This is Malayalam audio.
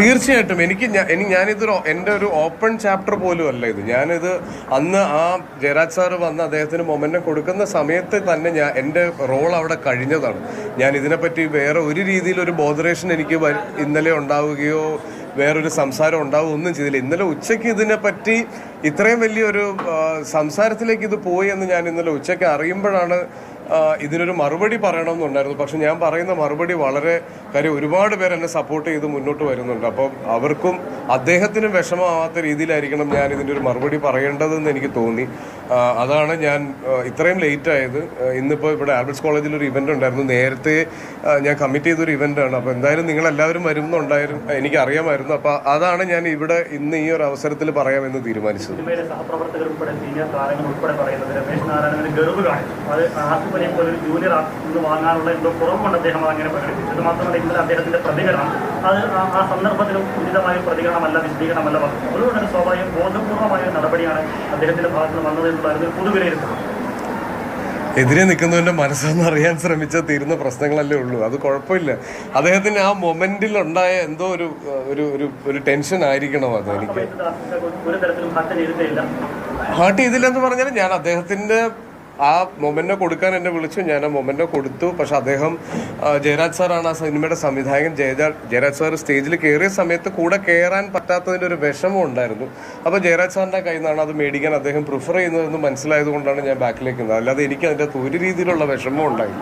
തീർച്ചയായിട്ടും. എനിക്ക് ഞാനിതൊരു എന്റെ ഒരു ഓപ്പൺ ചാപ്റ്റർ പോലും അല്ല ഇത്. ഞാനിത് അന്ന് ആ ജയരാജ് സാറ് വന്ന് അദ്ദേഹത്തിന് മൊമെന്റം കൊടുക്കുന്ന സമയത്ത് തന്നെ ഞാൻ എന്റെ റോൾ അവിടെ കഴിഞ്ഞതാണ്. ഞാൻ ഇതിനെപ്പറ്റി വേറെ ഒരു രീതിയിൽ ഒരു ബോധറേഷൻ എനിക്ക് ഇന്നലെ ഉണ്ടാവുകയോ വേറൊരു സംസാരം ഉണ്ടാവുക ഒന്നും ചെയ്തില്ല. ഇന്നലെ ഉച്ചയ്ക്ക് ഇതിനെപ്പറ്റി ഇത്രയും വലിയൊരു സംസാരത്തിലേക്ക് ഇത് പോയി എന്ന് ഞാൻ ഇന്നലെ ഉച്ചയ്ക്ക് അറിയുമ്പോഴാണ് ഇതിനൊരു മറുപടി പറയണമെന്നുണ്ടായിരുന്നു. പക്ഷെ ഞാൻ പറയുന്ന മറുപടി വളരെ കാര്യം ഒരുപാട് പേര് എന്നെ സപ്പോർട്ട് ചെയ്ത് മുന്നോട്ട് വരുന്നുണ്ട്. അപ്പം അവർക്കും അദ്ദേഹത്തിനും വിഷമമാവാത്ത രീതിയിലായിരിക്കണം ഞാൻ ഇതിന്റെ ഒരു മറുപടി പറയേണ്ടതെന്ന് എനിക്ക് തോന്നി. അതാണ് ഞാൻ ഇത്രയും ലേറ്റ് ആയത്. ഇന്നിപ്പോൾ ഇവിടെ ആൽബർട്സ് കോളേജിൽ ഒരു ഇവന്റ് ഉണ്ടായിരുന്നു. നേരത്തെ ഞാൻ കമ്മിറ്റ് ചെയ്തൊരു ഇവന്റ് ആണ്. അപ്പോൾ എന്തായാലും നിങ്ങളെല്ലാവരും വരുന്നുണ്ടായിരുന്നു എനിക്ക് അറിയാമായിരുന്നു. അപ്പോൾ അതാണ് ഞാൻ ഇവിടെ ഇന്ന് ഈ ഒരു അവസരത്തിൽ പറയാമെന്ന് തീരുമാനിച്ചത്. അത് പ്രതികരണം ആ- സന്ദർഭത്തിലും ഉചിതമായ പ്രതികരണമല്ല വിശദീകരണമല്ല അതുകൊണ്ട് തന്നെ സ്വാഭാവികം ബോധപൂർവമായ നടപടിയാണ് അദ്ദേഹത്തിന്റെ ഭാഗത്ത് നിന്ന് വന്നത് എന്നുള്ളതായിരുന്നു പൊതുവിലയിരുത്തുന്നത് എതിരെ നിൽക്കുന്നവന്റെ മനസ്സെന്ന് അറിയാൻ ശ്രമിച്ചാൽ തീരുന്ന പ്രശ്നങ്ങളല്ലേ ഉള്ളൂ. അത് കുഴപ്പമില്ല. അദ്ദേഹത്തിന് ആ മൊമെന്റിൽ ഉണ്ടായ എന്തോ ഒരു ഒരു ഒരു ഒരു ടെൻഷൻ ആയിരിക്കണം അത് എനിക്ക്. ഹാർട്ട് ചെയ്തില്ലെന്ന് പറഞ്ഞാൽ ഞാൻ അദ്ദേഹത്തിന്റെ ആ മൊമെന്റോ കൊടുക്കാൻ എന്നെ വിളിച്ചു. ഞാൻ ആ മൊമെന്റോ കൊടുത്തു. പക്ഷെ അദ്ദേഹം ജയരാജ് സാറാണ് ആ സിനിമയുടെ സംവിധായകൻ. ജയരാജ് ജയരാജ് സാർ സ്റ്റേജിൽ കയറിയ സമയത്ത് കൂടെ കയറാൻ പറ്റാത്തതിന്റെ ഒരു വിഷമം ഉണ്ടായിരുന്നു. അപ്പോൾ ജയരാജ് സാറിന്റെ കയ്യിൽ നിന്നാണ് അത് മേടിക്കാൻ അദ്ദേഹം പ്രിഫർ ചെയ്യുന്നതെന്ന് മനസ്സിലായത് കൊണ്ടാണ് ഞാൻ ബാക്കിലേക്ക് നിന്നത് അല്ലാതെ എനിക്ക് അതിന്റെ ഒരു രീതിയിലുള്ള വിഷമം ദൃശ്യങ്ങൾ